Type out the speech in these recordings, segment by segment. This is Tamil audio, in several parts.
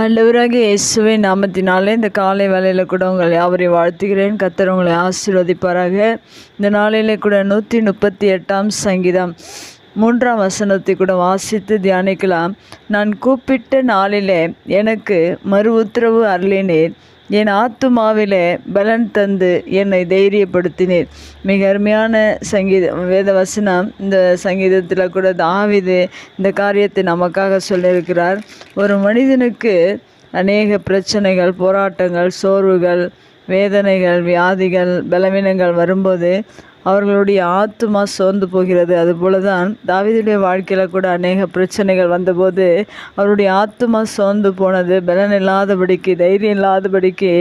ஆண்டவராக இயேசுவை நாமத்தினாலே இந்த காலை வேலையில் கூட உங்களை அவரை வாழ்த்துகிறேன். கத்தர் உங்களை ஆசீர்வதிப்பாராக. இந்த நாளிலே கூட நூற்றி முப்பத்தி எட்டாம் சங்கீதம் மூன்றாம் வசனத்தை கூட வாசித்து தியானிக்கலாம். நான் கூப்பிட்ட நாளிலே எனக்கு மறு உத்தரவு அருளினேன் என் ஆத்துமாவிலே பலன் தந்து என்னை தைரியப்படுத்தினீர். மிக அருமையான சங்கீதம் வேத வசனம். இந்த சங்கீதத்தில் கூட தாவிது இந்த காரியத்தை நமக்காக சொல்லியிருக்கிறார். ஒரு மனிதனுக்கு அநேக பிரச்சனைகள் போராட்டங்கள் சோர்வுகள் வேதனைகள் வியாதிகள் பலவீனங்கள் வரும்போது அவர்களுடைய ஆத்துமா சோர்ந்து போகிறது. அதுபோல தான் தாவிதுடைய வாழ்க்கையில் கூட அநேக பிரச்சனைகள் வந்தபோது அவருடைய ஆத்துமா சோர்ந்து போனது. பலன் இல்லாதபடிக்கு தைரியம் இல்லாதபடிக்கு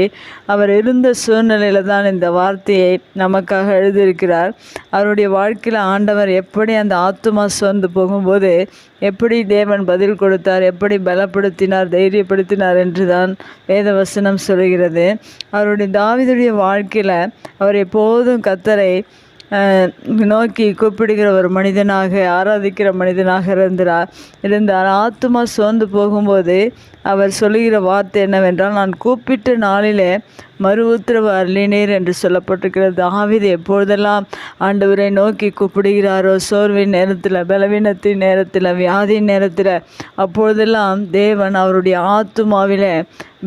அவர் இருந்த சூழ்நிலையில் தான் இந்த வார்த்தையை நமக்காக எழுதியிருக்கிறார். அவருடைய வாழ்க்கையில் ஆண்டவர் எப்படி அந்த ஆத்துமா சோர்ந்து போகும்போது எப்படி தேவன் பதில் கொடுத்தார் எப்படி பலப்படுத்தினார் தைரியப்படுத்தினார் என்று தான் வேதவசனம் சொல்கிறது அவருடைய தாவிதுடைய வாழ்க்கையில் அவர் எப்போதும் கத்தரை நோக்கி கூப்பிடுகிற ஒரு மனிதனாக ஆராதிக்கிற மனிதனாக இருந்தார் இருந்தார். ஆத்மா சோர்ந்து போகும்போது அவர் சொல்லுகிற வார்த்தை என்னவென்றால் நான் கூப்பிட்ட நாளிலே மறு உத்தரவு அருளினீர் என்று சொல்லப்பட்டிருக்கிறது. ஆவிது எப்பொழுதெல்லாம் ஆண்டவரை நோக்கி கூப்பிடுகிறாரோ சோர்வின் நேரத்தில் பலவீனத்தின் நேரத்தில் வியாதியின் நேரத்தில் அப்பொழுதெல்லாம் தேவன் அவருடைய ஆத்துமாவில்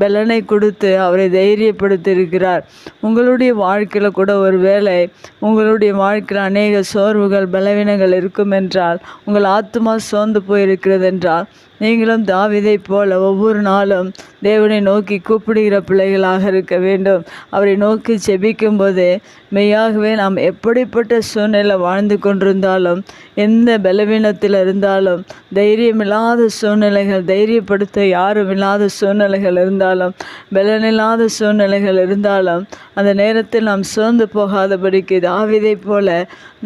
பலனை கொடுத்து அவரை தைரியப்படுத்தியிருக்கிறார். உங்களுடைய வாழ்க்கையில் கூட ஒரு வேளை உங்களுடைய வாழ்க்கையில் அநேக சோர்வுகள் பலவீனங்கள் இருக்கும் என்றால் உங்கள் ஆத்மா சோர்ந்து போயிருக்கிறது என்றால் நீங்களும் தாவிதை போல ஒவ்வொரு நாளும் தேவனை நோக்கி கூப்பிடுகிற பிள்ளைகளாக இருக்க வேண்டும். அவரை நோக்கி செபிக்கும் போதே மெய்யாகவே நாம் எப்படிப்பட்ட சூழ்நிலை வாழ்ந்து கொண்டிருந்தாலும் எந்த பலவீனத்தில் இருந்தாலும் தைரியமில்லாத சூழ்நிலைகள் தைரியப்படுத்த யாரும் இல்லாத சூழ்நிலைகள் இருந்தாலும் பலனில்லாத சூழ்நிலைகள் இருந்தாலும் அந்த நேரத்தில் நாம் சோர்ந்து போகாதபடிக்கு தாவிதை போல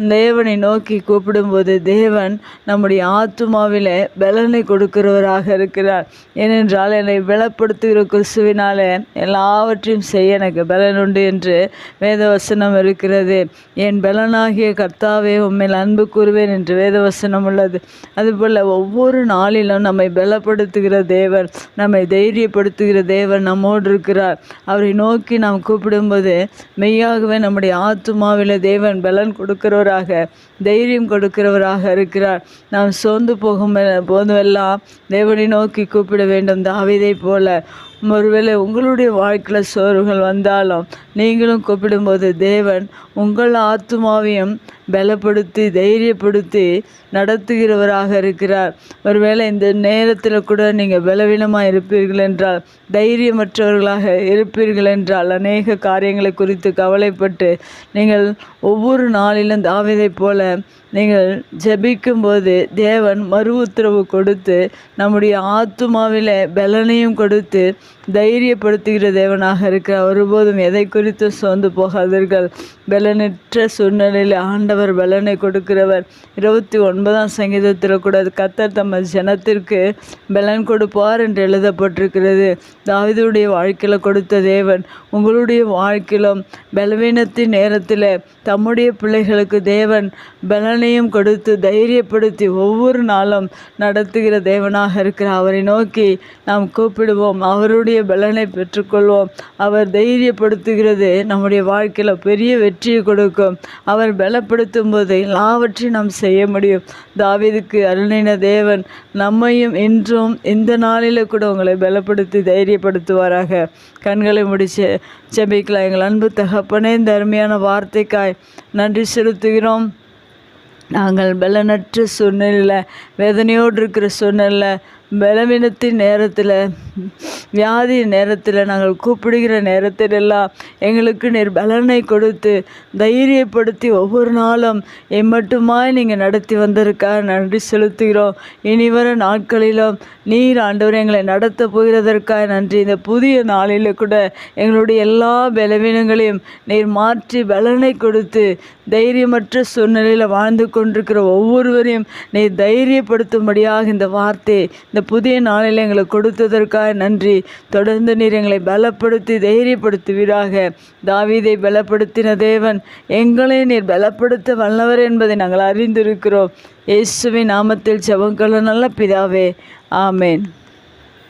தேவனை நோக்கி கூப்பிடும்போது தேவன் நம்முடைய ஆத்துமாவில் பலனை கொடுக்கிறவராக இருக்கிறார். ஏனென்றால் என்னை பலப்படுத்துகிற கிறிஸ்துவினாலே எல்லாவற்றையும் செய்ய எனக்கு பலன் உண்டு என்று வேதவசனம் இருக்கிறது. என் பலனாகிய கர்த்தாவே உண்மையில் அன்பு கூறுவேன் என்று வேதவசனம் உள்ளது. அதுபோல் ஒவ்வொரு நாளிலும் நம்மை பலப்படுத்துகிற தேவன் நம்மை தைரியப்படுத்துகிற தேவன் நம்மோடு இருக்கிறார். அவரை நோக்கி நாம் கூப்பிடும்போது மெய்யாகவே நம்முடைய ஆத்துமாவில் தேவன் பலன் கொடுக்கிறவராக தைரியம் கொடுக்கிறவராக இருக்கிறார். நாம் சோர்ந்து போகும் போதுமெல்லாம் தேவனை நோக்கி கூப்பிட வேண்டும். தாவிதை போல ஒருவேளை உங்களுடைய வாழ்க்கையில் சோர்வுகள் வந்தாலும் நீங்களும் கூப்பிடும்போது தேவன் உங்கள் ஆத்மாவையும் பலப்படுத்தி தைரியப்படுத்தி நடத்துகிறவராக இருக்கிறார். ஒருவேளை இந்த நேரத்தில் கூட நீங்கள் பலவீனமாக இருப்பீர்கள் என்றால் தைரியமற்றவர்களாக இருப்பீர்கள் என்றால் அநேக காரியங்களை குறித்து கவலைப்பட்டு நீங்கள் ஒவ்வொரு நாளிலும் தாவிதை போல நீங்கள் ஜபிக்கும்போது தேவன் மறு உத்தரவு கொடுத்து நம்முடைய ஆத்துமாவில் பலனையும் கொடுத்து தைரியப்படுத்துகிற தேவனாக இருக்கிற ஒருபோதும் எதை குறித்து சோர்ந்து போகாதீர்கள். பலனற்ற சூழ்நிலையில் ஆண்டவர் பலனை கொடுக்கிறவர். இருபத்தி ஒன்பதாம் சங்கீதத்தில் கூட கத்தர் தம்ம ஜனத்திற்கு பலன் கொடுப்பார் என்று எழுதப்பட்டிருக்கிறது. தாவிதுடைய வாழ்க்கையில் கொடுத்த தேவன் உங்களுடைய வாழ்க்கையிலும் பலவீனத்தின் நேரத்தில் தம்முடைய பிள்ளைகளுக்கு தேவன் பலனையும் கொடுத்து தைரியப்படுத்தி ஒவ்வொரு நாளும் நடத்துகிற தேவனாக இருக்கிற அவரை நோக்கி நாம் கூப்பிடுவோம். அவருடைய பலனை பெற்றுக்கொள்வோம். அவர் தைரியப்படுத்துகிறது. நம்முடைய வாழ்க்கையில் பெரிய வெற்றியை கொடுக்கும். அவர் பலப்படுத்தும் போது எல்லாவற்றையும் நாம் செய்ய முடியும். தாவிதுக்கு அருணின தேவன் நம்மையும் இன்றும் இந்த நாளில் கூட உங்களை பலப்படுத்தி தைரியப்படுத்துவாராக. கண்களை முடிச்சு செபிக்கலாம் எங்கள் அன்பு தகப்பனே இந்த அருமையான வார்த்தைக்காய் நன்றி செலுத்துகிறோம். நாங்கள் பலனற்ற சூழ்நிலையில் வேதனையோடு இருக்கிற சூழ்நிலை பலவீனத்தின் நேரத்தில் வியாதி நேரத்தில் நாங்கள் கூப்பிடுகிற நேரத்திலெல்லாம் எங்களுக்கு நீர் பலனை கொடுத்து தைரியப்படுத்தி ஒவ்வொரு நாளும் எம்மட்டுமாய் நீங்கள் நடத்தி வந்திருக்க நன்றி செலுத்துகிறோம். இனி வர நாட்களிலும் நீர் ஆண்டவர் எங்களை நடத்த போகிறதற்காக நன்றி. இந்த புதிய நாளில் கூட எங்களுடைய எல்லா பலவீனங்களையும் நீர் மாற்றி பலனை கொடுத்து தைரியமற்ற சூழ்நிலையில் வாழ்ந்து கொண்டிருக்கிற ஒவ்வொருவரையும் நீர் தைரியப்படுத்தும்படியாக இந்த வார்த்தை இந்த புதிய நாளில் எங்களை கொடுத்ததற்காக நன்றி. தொடர்ந்து நீர் எங்களை பலப்படுத்தி தைரியப்படுத்துவீராக. தாவீதை பலப்படுத்தின தேவன் எங்களை நீர் பலப்படுத்த வல்லவர் என்பதை நாங்கள் அறிந்திருக்கிறோம். இயேசுவின் நாமத்தில் செவங்கல நல்ல பிதாவே. ஆமேன்.